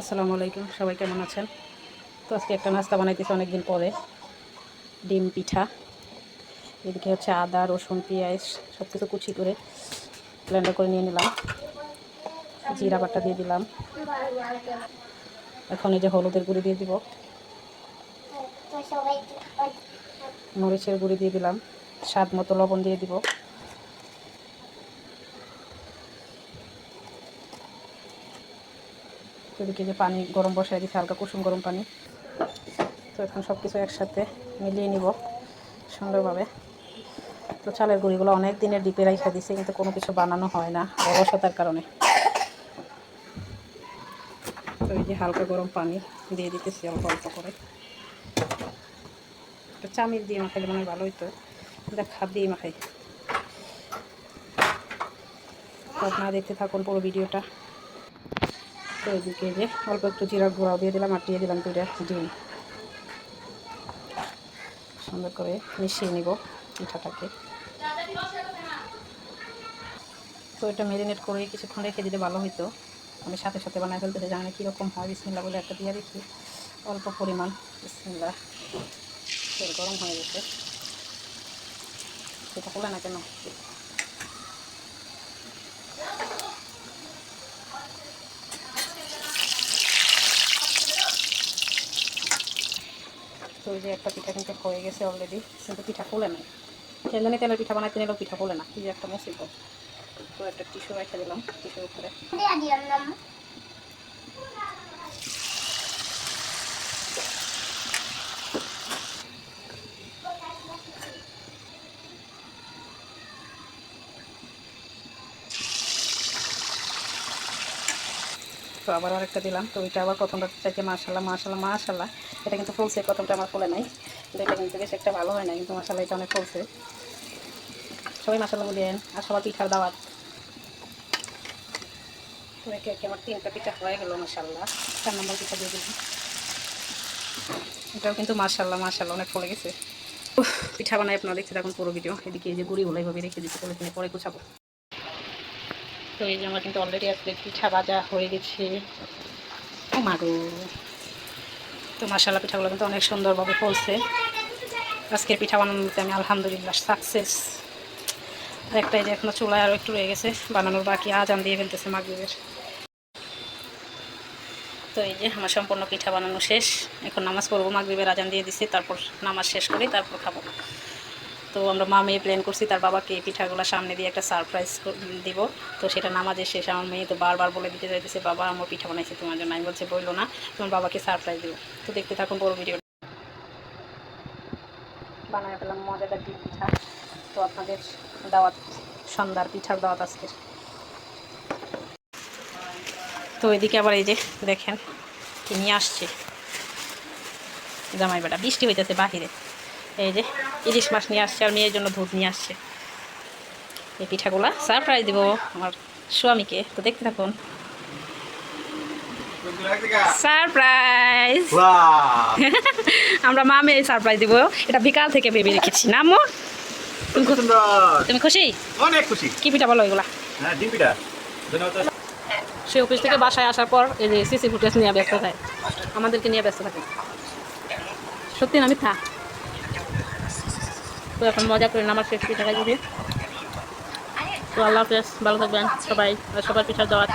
আসসালামু আলাইকুম, সবাই কেমন আছেন? তো আজকে একটা নাস্তা বানাইতেছি অনেকদিন পরে, ডিম পিঠা। এদিকে হচ্ছে আদা, রসুন, পেঁয়াজ সব কিছু কুচি করে ব্লেন্ডার করে নিয়ে নিলাম। জিরা বাটা দিয়ে দিলাম। এখন এই যে হলুদের গুঁড়ি দিয়ে দিব। মরিচের গুঁড়ি দিয়ে দিলাম। স্বাদ মতো লবণ দিয়ে দিব। এদিকে যে পানি গরম বসাই দিচ্ছি হালকা কুসুম গরম পানি। তো এখন সব কিছু একসাথে মিলিয়ে নিব সুন্দরভাবে। তো চালের গুঁড়িগুলো অনেক দিনের ডিপে রাখা দিছে, কিন্তু কোনো কিছু বানানো হয় না অলসতার কারণে। তো এই যে হালকা গরম পানি দিয়ে দিতেছি অল্প অল্প করে। তো চামিচ দিয়ে মাখাইলে মনে হয় ভালো হইতো। দেখ, হাত দিয়ে মাখাই। তো আপনারা দেখতে থাকুন পুরো ভিডিওটা। তো এদিকে যে অল্প একটু জিরার গুঁড়াও দিয়ে দিলাম আর দিয়ে দিলাম দুইটা ডিম। সুন্দর করে মিশিয়ে নিব পিঠাটাকে। তো এটা মেরিনেট করে কিছুক্ষণ রেখে দিলে ভালো হইতো। আমি সাথে সাথে বানায় ফেলতে জানি কীরকম হয়। বিসমিল্লা বলে একটা দিয়ে দেখি। অল্প পরিমাণ বিসমিল্লা তেল গরম হয়ে গেছে। সেটা করলে না কেন? তো যে একটা পিঠা কিন্তু হয়ে গেছে অলরেডি কিন্তু পিঠা ফুলে নাই। সেজন্য তেলের পিঠা বানাইতে নিলেও পিঠা ফুলে না। কি যে একটা মুসিবত তো একটা টিস্যু রেখে দিলাম টিস্যুর উপরে। আবার আরেকটা দিলাম। তো ওইটা আবার প্রথমটা চাইছে মাশাল্লাহ মাশাল্লাহ মাশাল্লাহ এটা কিন্তু ফুলছে, প্রথমটা আমার ফুলে নাই। কিন্তু এটা কিন্তু বেশ একটা ভালো হয় না কিন্তু মাশাল্লাহ এটা অনেক ফুলছে। সবাই মাশাল্লাহ দেন, আর সবার পিঠার দাওয়াত। আমার তিনটা পিঠা হয়ে গেল মাশাল্লাহ চার নম্বর পিঠা দিয়ে দিলাম। এটাও কিন্তু মাশাল্লাহ মাশাল্লাহ অনেক ফুলে গেছে। পিঠা বানাই আপনারা দেখতে থাকুন পুরো ভিডিও। এদিকে এই যে গুড়িগুলো এইভাবে রেখে দিচ্ছি কিনে পরে গুছাবো। তো এই যে আমার কিন্তু অলরেডি আজকে পিঠা ভাজা হয়ে গেছে। ও মাগো তো মশালা পিঠাগুলো কিন্তু অনেক সুন্দরভাবে ফলছে। আজকের পিঠা বানানোতে আমি আলহামদুলিল্লাহ সাকসেস আর একটা এই যে এখনও চুলায় আরও একটু রয়ে গেছে, বানানোর বাকি আজান দিয়ে ফেলতেছে মাগরীবের তো এই যে আমার সম্পূর্ণ পিঠা বানানো শেষ। এখন নামাজ পড়ব, মাগরীবের আজান দিয়ে দিছি, তারপর নামাজ শেষ করি, তারপর খাব। তো আমরা মা মেয়ে প্ল্যান করছি, তার বাবাকে এই পিঠাগুলো সামনে দিয়ে একটা সারপ্রাইজ দিব। তো সেটা নামাজের শেষ, আমার মেয়ে তো বারবার বলে দিতে চাইতেছে বাবা, আমার পিঠা বানাইছে তোমার জন্য। আমি বলছে বলল না, তোমার বাবাকে সারপ্রাইজ দিব। তো দেখতে থাকুন বড় ভিডিও বানায় ফেলাম মজাদার পিঠা। তো আপনাদের দাওয়াত, সন্ধ্যার পিঠার দাওয়াত আজকে তো এদিকে আবার এই যে দেখেন, কি নিয়ে আসছে। জামাই বেটা বৃষ্টি হইতেছে বাহিরে। এই যে ইলিশ মাছ নিয়ে আসছে আর মেয়ের জন্য দুধ নিয়ে আসছে। এই পিঠাগুলা সারপ্রাইজ দিব আমার স্বামীকে তো দেখতে থাকুন। সারপ্রাইজ আমরা মা মেয়ে সারপ্রাইজ দিব। এটা বিকাল থেকে ভেবে রেখেছি। না আম্মু? তুমি খুশি? অনেক খুশি। কি পিঠা বলো এগুলা? হ্যাঁ সে অফিস থেকে বাসায় আসার পর এই যে সিসি ফুটেজ নিয়ে ব্যস্ত থাকে। আমাদেরকে নিয়ে ব্যস্ত থাকে। সত্যি না মিথ্যা? তো এখন মজা করে আমার শেষ পিঠাটা দিবি তো আল্লাহ হাফেজ, ভালো থাকবেন সবাই। সবার পিঠার দাওয়াত।